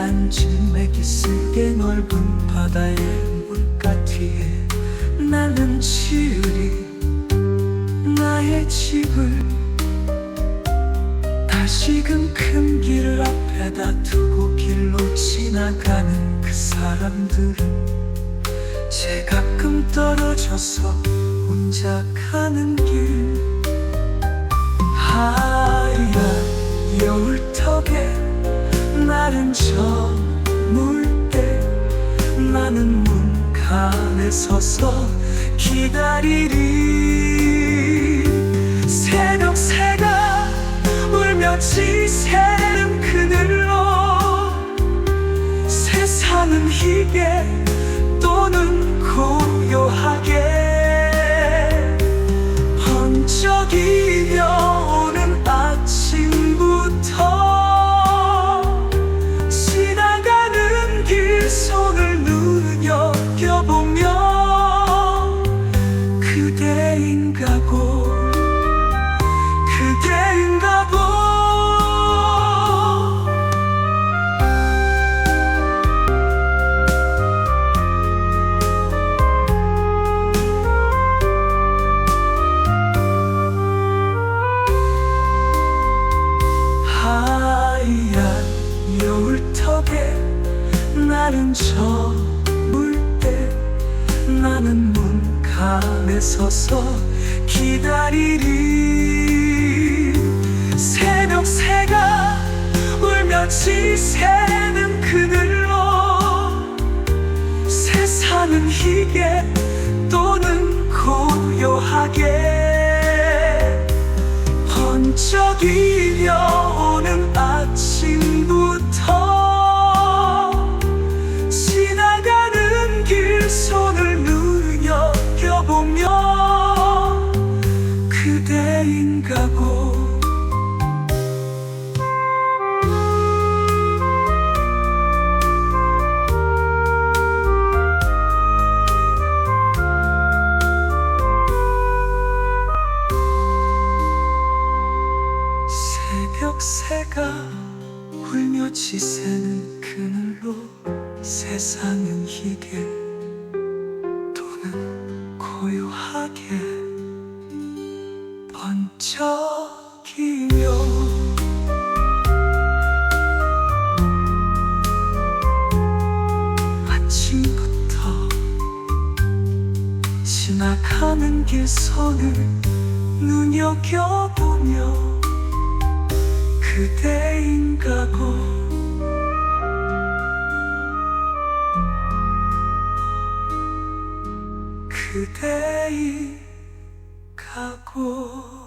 산맥이 쓸게 넓은 바다의 물가 뒤에 나는 지으리 나의 집을. 다시금 큰 길을 앞에다 두고 길로 지나가는 그 사람들은 제 가끔 떨어져서 혼자 가는 길. 하얀 여울턱에 나른 저물 때 나는 문간에 서서 기다리리 그대인가 보. 그대인가 보. 하얀 여울턱에 나는 저 문간에 서서 기다리리. 새벽 새가 울며 지새는 그늘로 세상은 희게 새가 울며 지새는 그늘로 세상은 희게 또는 고요하게 번쩍이며 아침부터 지나가는 길 손을 눈여겨보며 그대인가고 그대인가고.